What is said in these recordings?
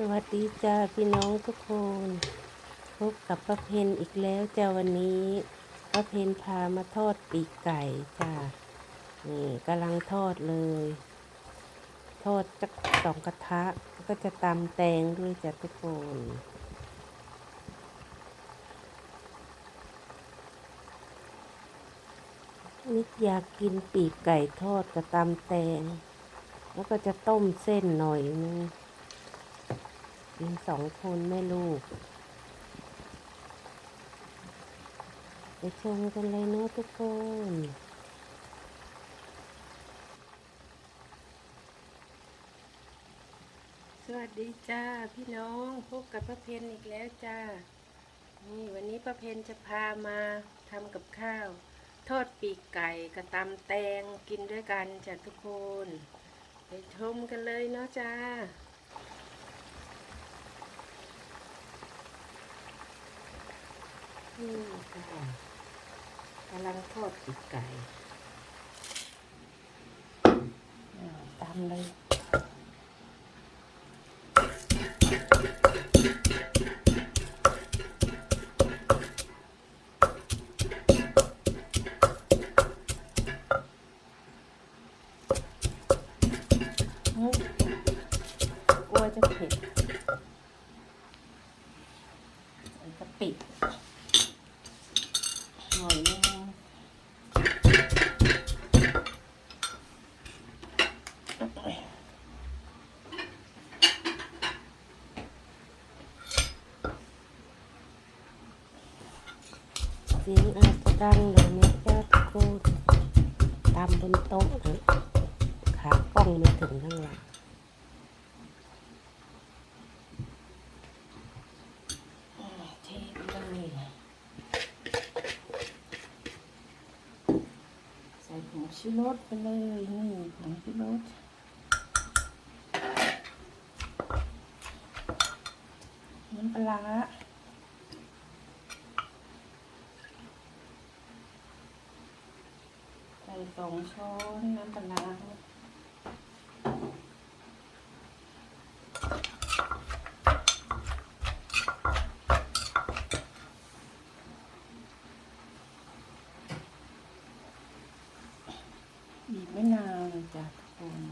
สวัสดีจ้าพี่น้องทุกคน พบกับป้าเพนอีกแล้วจ้าวันนี้ป้าเพนพามาทอดปีกไก่จ้านี่กำลังทอดเลย ทอดจักสองกระทะก็จะตำแตงด้วยจ้าทุกคนนิดอยากกินปีกไก่ทอดกับตำแตง แล้วก็จะต้มเส้นหน่อยนึง กินสองคนแม่ลูก ไปชมกันเลยเนาะทุกคนสวัสดีจ้าพี่น้องพบกับป้าเพนอีกแล้วจ้า นี่วันนี้ป้าเพนจะพามาทำกับข้าว ทอดปีกไก่กระตำแตงกินด้วยกันจ้ะทุกคน ไปชมกันเลยเนาะจ้า นี่ค่ะ กำลังทอดปีกไก่ตามเลยกลัวจะเผ็ดใส่กะปิด งเลยนะจ้าทุกคนตามบนโต๊ะนะขากล้องไม่ถึงข้างหลัง เทเลยใส่ผง ชูรสไปเลยนี่ผงชูรสน้ำปลาใส่สองช้อนน้ำปลา ร้าบีบไม่นานเลยจ้ะทุกคน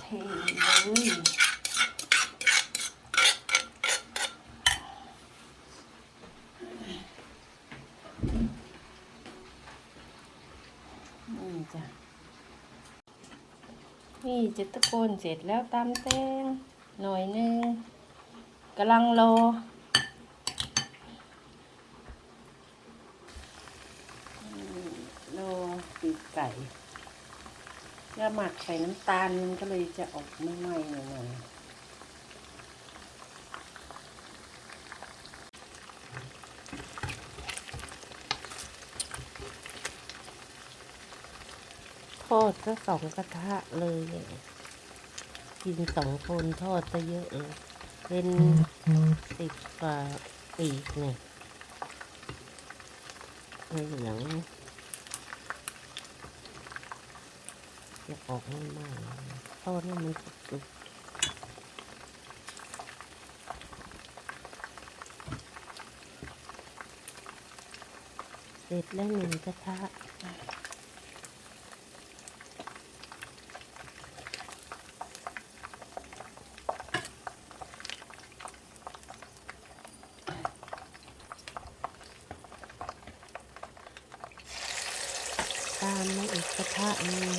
เทเลยนี่จ้ะ นี่จะตะโกนเสร็จแล้วตามแตงหน่อยนึงกำลังรอรอปีกไก่แล้วหมักใส่น้ำตาลมันก็เลยจะออกไม่ไหม้หน่อยๆ ทอดก็สองกระทะเลยกินสองคนทอดซะเยอะเลยเป็นสิบกว่าปีกเนี่ยไม่เหลืองจะออกไม่ไหม้ทอดให้มันสุกๆเสร็จแล้วหนึ่งกระทะ ตามมา อีก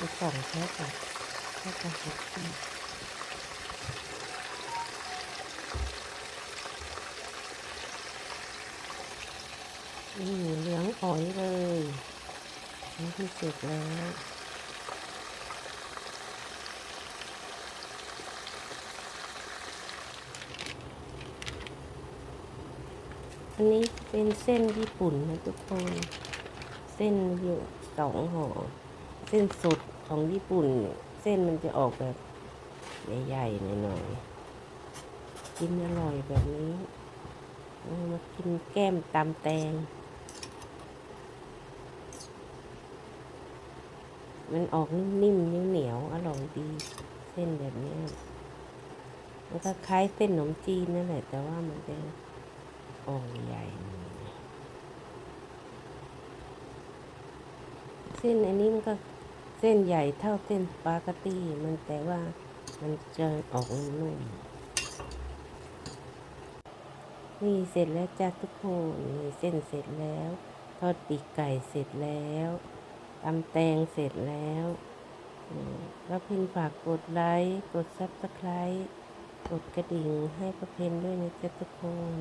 กระทะหนึงหก นี่เหลืองอ๋อยเลยนี่ที่สุดแล้วอันนี้เป็นเส้นญี่ปุ่นนะทุกคน เส้นอยู่สองห่อ เส้นสดของญี่ปุ่น เส้นมันจะออกแบบใหญ่ๆหน่อยๆกินอร่อยแบบนี้ มากินแก้มตำแตง มันออกนิ่มๆเหนียวๆอร่อยดี เส้นแบบนี้มันก็คล้ายเส้นขนมจีนนั่นแหละ แต่ว่ามันจะออกใหญ่ เส้นอันนี้มันก็เส้นใหญ่เท่าเส้นสปาเกตตี้มันแต่ว่ามันจะออกนุ่มนี่เสร็จแล้วจ้าทุกคนนี่เส้นเสร็จแล้ว ทอดปีกไก่เสร็จแล้ว ตำแตงเสร็จแล้วอืมแล้วพินฝากกดไลค์ กดซับสไครต์กดกระดิ่งให้ประเพนด้วยนะจ๊ะทุกคน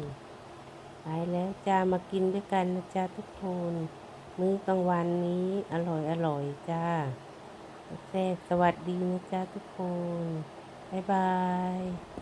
ไปแล้วจ้ามากินด้วยกันนะจ๊ะทุกคน มื้อกลางวันนี้อร่อยอร่อยจ้าแซ่สวัสดีนะจ๊ะทุกคน บ๊ายบาย